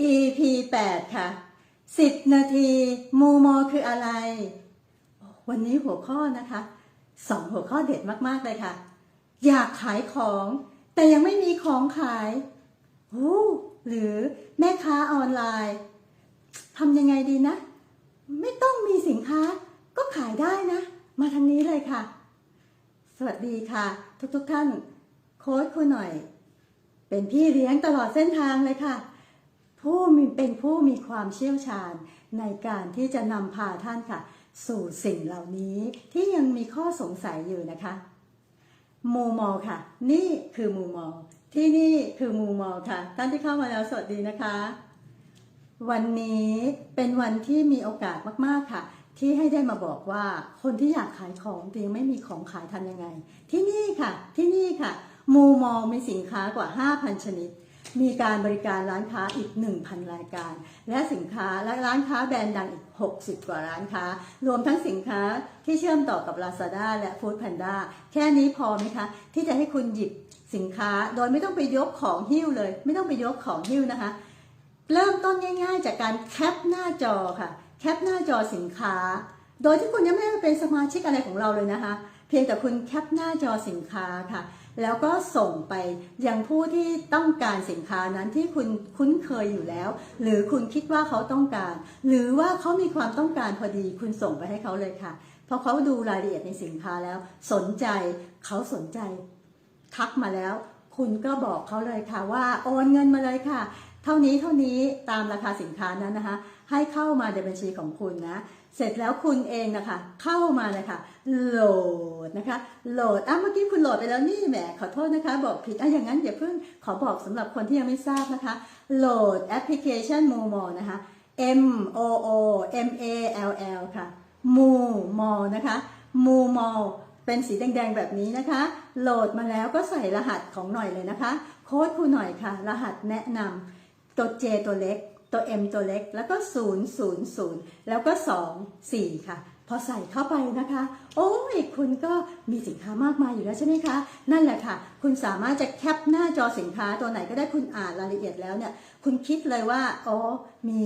EP 8 ค่ะ 10 นาทีมูมอคืออะไร วันนี้หัวข้อนะคะสองหัวข้อเด็ดมากๆเลยค่ะ อยากขายของ แต่ยังไม่มีของขายโอ้หรือแม่ค้าออนไลน์ทำยังไงดีนะ ไม่ต้องมีสินค้าก็ขายได้นะ มาทางนี้เลยค่ะ สวัสดีค่ะ ทุกๆทท่าน โค้ชคุณหน่อย เป็นพี่เลี้ยงตลอดเส้นทางเลยค่ะ ผู้มีเป็นผู้มีความเชี่ยวชาญในการที่จะนำพาท่านค่ะ สู่สิ่งเหล่านี้ที่ยังมีข้อสงสัยอยู่นะคะมูมอค่ะ นี่คือมูมอที่นี่คือมูมอค่ะท่านที่เข้ามาแล้วสวัสดีนะคะ วันนี้เป็นวันที่มีโอกาสมากๆค่ะ ที่ให้ได้มาบอกว่าคนที่อยากขายของแต่ยังไม่มีของขายทำยังไง ที่นี่ค่ะที่นี่ค่ะมูมอมีสินค้ากว่า 5,000 ชนิด มีการบริการร้านค้าอีก 1,000 รายการ และสินค้าและร้านค้าแบรนด์ดังอีก 60 กว่าร้านค้า รวมทั้งสินค้าที่เชื่อมต่อกับ Lazada และ Foodpanda แค่นี้พอไหมคะ ที่จะให้คุณหยิบสินค้าโดยไม่ต้องไปยกของหิ้วเลย ไม่ต้องไปยกของหิ้วนะคะ เริ่มต้นง่าย ๆ จากการแคปหน้าจอค่ะ แคปหน้าจอสินค้า โดยที่คุณยังไม่ได้เป็นสมาชิกอะไรของเราเลยนะคะ เพียงแต่คุณแคปหน้าจอสินค้าค่ะ แล้วก็ส่งไปยังผู้ที่ต้องการสินค้านั้นที่คุณคุ้นเคยอยู่แล้ว หรือคุณคิดว่าเขาต้องการ หรือว่าเขามีความต้องการพอดีคุณส่งไปให้เขาเลยค่ะเพราะเขาดูรายละเอียดในสินค้าแล้ว สนใจเขาสนใจ ทักมาแล้ว คุณก็บอกเขาเลยค่ะว่าโอนเงินมาเลยค่ะ เท่านี้เท่านี้ตามราคาสินค้านั้นนะคะ ให้เข้ามาในบัญชีของคุณนะ เสร็จแล้วคุณเองนะคะ เข้ามาเลยค่ะโหลดนะคะโหลดอะเมื่อกี้คุณโหลดไปแล้วนี่แหมขอโทษนะคะ บอกผิดอะอย่างนั้นอย่าเพิ่งขอบอกสำหรับคนที่ยังไม่ทราบนะคะโหลดแอปพลิเคชัน Momo นะคะ M O O M A L L ค่ะมูมอนะคะมูมอเป็นสีแดงๆแบบนี้นะคะ โหลดมาแล้วก็ใส่รหัสของหน่อยเลยนะคะ โค้ดครูหน่อยค่ะ รหัสแนะนำตัว J ตัวเล็ก ตัว M ตัวเล็กแล้วก็ 0 0 0 แล้วก็ 2 4 ค่ะ พอใส่เข้าไปนะคะ โอ้ยคุณก็มีสินค้ามากมายอยู่แล้วใช่ไหมคะ นั่นแหละค่ะ คุณสามารถจะแคปหน้าจอสินค้าตัวไหนก็ได้คุณอ่านรายละเอียดแล้วเนี่ย คุณคิดเลยว่าอ๋อมี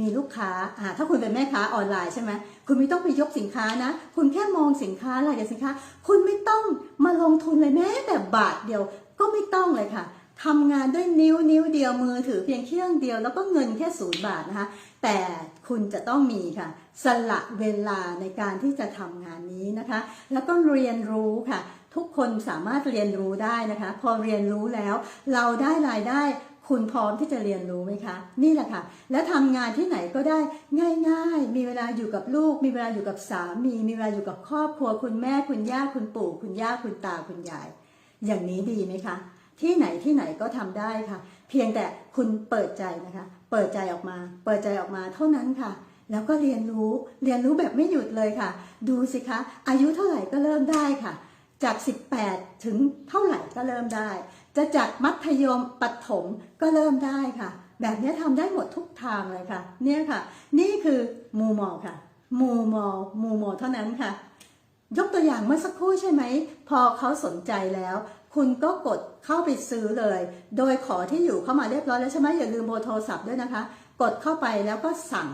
มีลูกค้าอ่าถ้าคุณเป็นแม่ค้าออนไลน์ใช่ไหมคุณไม่ต้องไปยกสินค้านะ คุณแค่มองสินค้ารายละเอียดสินค้า คุณไม่ต้องมาลงทุนเลยแม้แต่บาทเดียวก็ไม่ต้องเลยค่ะ ทำงานด้วยนิ้วนิ้วเดียวมือถือเพียงเครื่องเดียวแล้วก็เงินแค่ศูนย์บาทนะคะ แต่คุณจะต้องมีค่ะ สละเวลาในการที่จะทำงานนี้นะคะ แล้วก็เรียนรู้ค่ะ ทุกคนสามารถเรียนรู้ได้นะคะ พอเรียนรู้แล้วเราได้รายได้คุณพร้อมที่จะเรียนรู้ไหมคะ นี่แหละค่ะ และทำงานที่ไหนก็ได้ง่าย ๆ มีเวลาอยู่กับลูก มีเวลาอยู่กับสามี มีเวลาอยู่กับครอบครัว คุณแม่คุณย่าคุณปู่ คุณย่าคุณตาคุณยาย อย่างนี้ดีไหมคะ ที่ไหนที่ไหนก็ทำได้ค่ะ เพียงแต่คุณเปิดใจนะคะ เปิดใจออกมา เปิดใจออกมาเท่านั้นค่ะ แล้วก็เรียนรู้เรียนรู้แบบไม่หยุดเลยค่ะ ดูสิคะ อายุเท่าไหร่ก็เริ่มได้ค่ะ จาก 18 ถึงเท่าไหร่ก็เริ่มได้ จะจากมัธยมปฐมก็เริ่มได้ค่ะ แบบนี้ทำได้หมดทุกทางเลยค่ะ เนี่ยค่ะ นี่คือมูมอค่ะ มูมอมูมอเท่านั้นค่ะยกตัวอย่างเมื่อสักครู่ใช่ไหม พอเขาสนใจแล้ว คุณก็กดเข้าไปซื้อเลย โดยขอที่อยู่เข้ามาเรียบร้อยแล้วใช่ไหมอย่าลืมเบอร์โทรศัพท์ด้วยนะคะ กดเข้าไปแล้วก็สั่ง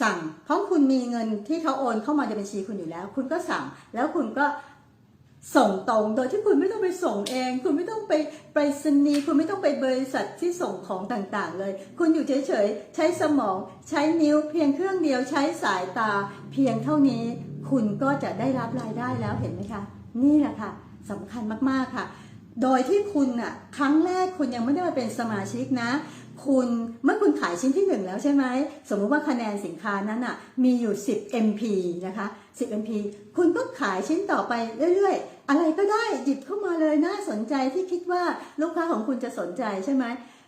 สั่งเพราะคุณมีเงินที่เขาโอนเข้ามาในบัญชีคุณอยู่แล้ว คุณก็สั่งแล้วคุณก็ส่งตรงโดยที่คุณไม่ต้องไปส่งเอง คุณไม่ต้องไปไปรษณีย์คุณไม่ต้องไปบริษัทที่ส่งของต่างๆ เลย คุณอยู่เฉยๆ ใช้สมองใช้นิ้วเพียงเครื่องเดียวใช้สายตา เพียงเท่านี้ คุณก็จะได้รับรายได้แล้วเห็นไหมคะ นี่แหละค่ะสำคัญมากๆค่ะ โดยที่คุณอะครั้งแรกคุณยังไม่ได้มาเป็นสมาชิกนะ คุณเมื่อคุณขายชิ้นที่หนึ่งแล้วใช่ไหมสมมุติว่าคะแนนสินค้านั้นอะมีอยู่ 10 MP นะคะ 10 MP คุณก็ขายชิ้นต่อไปเรื่อยๆ อะไรก็ได้หยิบเข้ามาเลยน่าสนใจที่คิดว่าลูกค้าของคุณจะสนใจใช่ไหม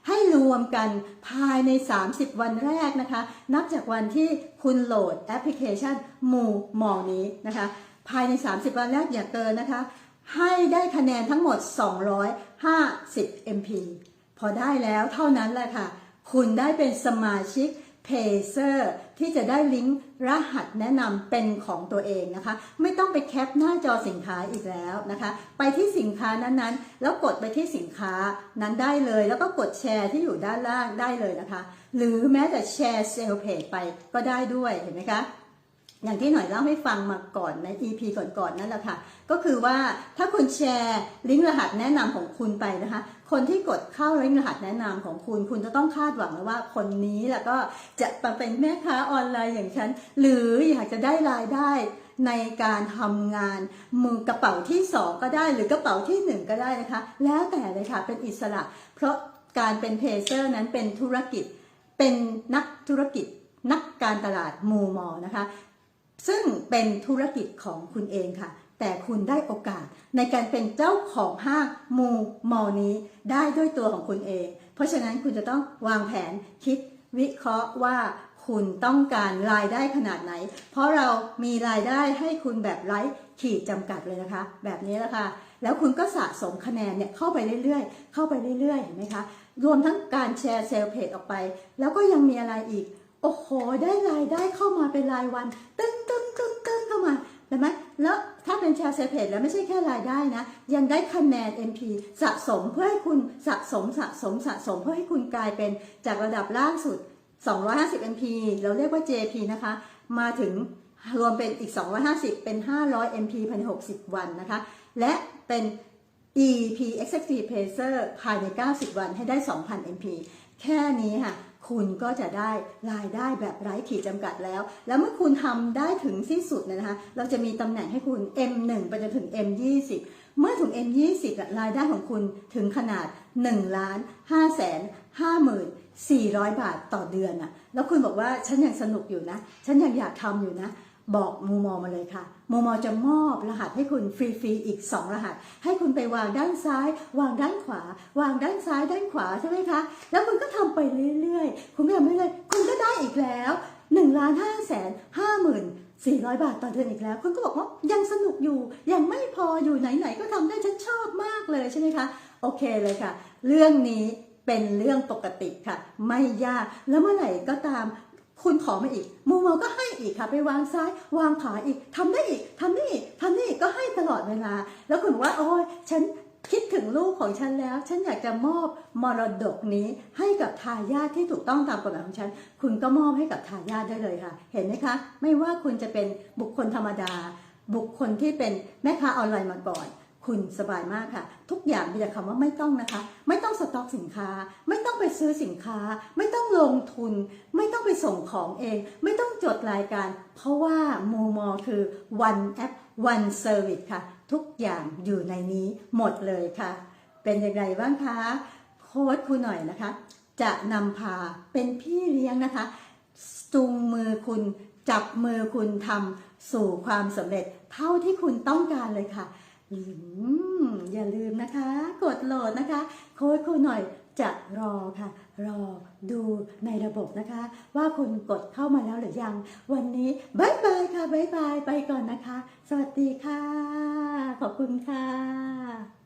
ให้รวมกันภายใน 30 วันแรกนะคะ นับจากวันที่คุณโหลดแอปพลิเคชันมูมอนี้นะคะ ภายใน 30 วันแรกอย่าเกินนะคะ ให้ได้คะแนนทั้งหมด 250 MP พอได้แล้วเท่านั้นแหละค่ะ คุณได้เป็นสมาชิกเพเซอร์ที่จะได้ลิงก์รหัสแนะนำเป็นของตัวเองนะคะ ไม่ต้องไปแคปหน้าจอสินค้าอีกแล้วนะคะ ไปที่สินค้านั้นๆ แล้วกดไปที่สินค้านั้นได้เลย แล้วก็กดแชร์ที่อยู่ด้านล่างได้เลยนะคะ หรือแม้แต่แชร์เซลล์เพจไปก็ได้ด้วยเห็นไหมคะ อย่างที่หน่อยเล่าให้ฟังมาก่อนใน EP ก่อนๆนนั่นแหละค่ะ ก็คือว่าถ้าคุณแชร์ลิงก์รหัสแนะนำของคุณไปนะคะ คนที่กดเข้าลิงก์รหัสแนะนำของคุณ คุณจะต้องคาดหวังแล้วว่าคนนี้แล้วก็จะมาเป็นแม่ค้าออนไลน์อย่างฉัน หรืออยากจะได้รายได้ในการทำงานมือกระเป๋าที่สองก็ได้ หรือกระเป๋าที่หนึ่งก็ได้นะคะ แล้วแต่เลยค่ะเป็นอิสระ เพราะการเป็นเพเซอร์นั้นเป็นธุรกิจ เป็นนักธุรกิจนักการตลาดมูมอนะคะ ซึ่งเป็นธุรกิจของคุณเองค่ะ แต่คุณได้โอกาสในการเป็นเจ้าของห้างมูมอนี้ได้ด้วยตัวของคุณเอง เพราะฉะนั้นคุณจะต้องวางแผนคิดวิเคราะห์ว่าคุณต้องการรายได้ขนาดไหน เพราะเรามีรายได้ให้คุณแบบไร้ขีดจำกัดเลยนะคะ แบบนี้แหละค่ะ แล้วคุณก็สะสมคะแนนเนี่ยเข้าไปเรื่อยๆ เข้าไปเรื่อยๆ เห็นไหมคะ รวมทั้งการแชร์เซลล์เพจออกไป แล้วก็ยังมีอะไรอีก โอ้โห ได้รายได้เข้ามาเป็นรายวัน ตึ้ง เข้ามาเห็นไหมแล้วถ้าเป็นแชร์เซเพจแล้วไม่ใช่แค่รายได้นะ ยังได้คะแนน MP สะสมเพื่อให้คุณสะสมสะสมสะสมเพื่อให้คุณกลายเป็นจากระดับล่างสุด 250 MP เราเรียกว่า JP นะคะ มาถึงรวมเป็นอีก 250 เป็น 500 MP ภายใน60 วันนะคะ และเป็น EP Executive Pacer ภายใน 90 วันให้ได้ 2,000 MP แค่นี้ค่ะ คุณก็จะได้รายได้แบบไร้ขีดจำกัดแล้ว แล้วเมื่อคุณทำได้ถึงที่สุดเนยนะคะ เราจะมีตำแหน่งให้คุณ M1 ไปจนถึง M20 เมื่อถึง M20 รายได้ของคุณถึงขนาด1ล้าน5แสน5หมื่น400 บาทต่อเดือนอะแล้วคุณบอกว่าฉันยังสนุกอยู่นะ ฉันยังอยากทำอยู่นะ บอกมูมอมาเลยค่ะ มูมอจะมอบรหัสให้คุณฟรีๆอีก 2 รหัส ให้คุณไปวางด้านซ้าย วางด้านขวา วางด้านซ้ายด้านขวาใช่ไหมคะ แล้วคุณก็ทำไปเรื่อยๆ คุณก็ทำไปเรื่อยคุณก็ได้อีกแล้ว1ล้าน5แสน5หมื่น400บาทต่อเดือนอีกแล้ว คุณก็บอกว่ายังสนุกอยู่ ยังไม่พออยู่ไหนๆก็ทำได้ฉันชอบมากเลยใช่ไหมคะ โอเคเลยค่ะ เรื่องนี้เป็นเรื่องปกติค่ะ ไม่ยากแล้วเมื่อไหร่ก็ตาม คุณขอมาอีกมูมอก็ให้อีกค่ะ ไปวางซ้าย วางขวาอีกทำได้อีกทำได้อีกทำได้อีกก็ให้ตลอดเวลา แล้วคุณบอกว่า โอ้ยฉันคิดถึงลูกของฉันแล้ว ฉันอยากจะมอบมรดกนี้ให้กับทายาทที่ถูกต้องตามกฎหมายของฉัน คุณก็มอบให้กับทายาทได้เลยค่ะ เห็นไหมคะ ไม่ว่าคุณจะเป็นบุคคลธรรมดา บุคคลที่เป็นแม่ค้าออนไลน์มาก่อน คุณสบายมากค่ะ ทุกอย่างมีแต่คำว่าไม่ต้องนะคะ ไม่ต้องสต็อกสินค้า ไม่ต้องไปซื้อสินค้า ไม่ต้องลงทุน ไม่ต้องไปส่งของเอง ไม่ต้องจดรายการ เพราะว่ามูมอคือ one app one service ค่ะ ทุกอย่างอยู่ในนี้หมดเลยค่ะ เป็นอย่างไรบ้างคะโค้ดคุณหน่อยนะคะ จะนำพาเป็นพี่เลี้ยงนะคะจูงมือคุณจับมือคุณทำสู่ความสำเร็จเท่าที่คุณต้องการเลยค่ะ อย่าลืมนะคะ กดโหลดนะคะ โค้ดคุณหน่อยจะรอค่ะ รอดูในระบบนะคะ ว่าคุณกดเข้ามาแล้วหรือยัง วันนี้บายบายค่ะบายบาย ไปก่อนนะคะ สวัสดีค่ะ ขอบคุณค่ะ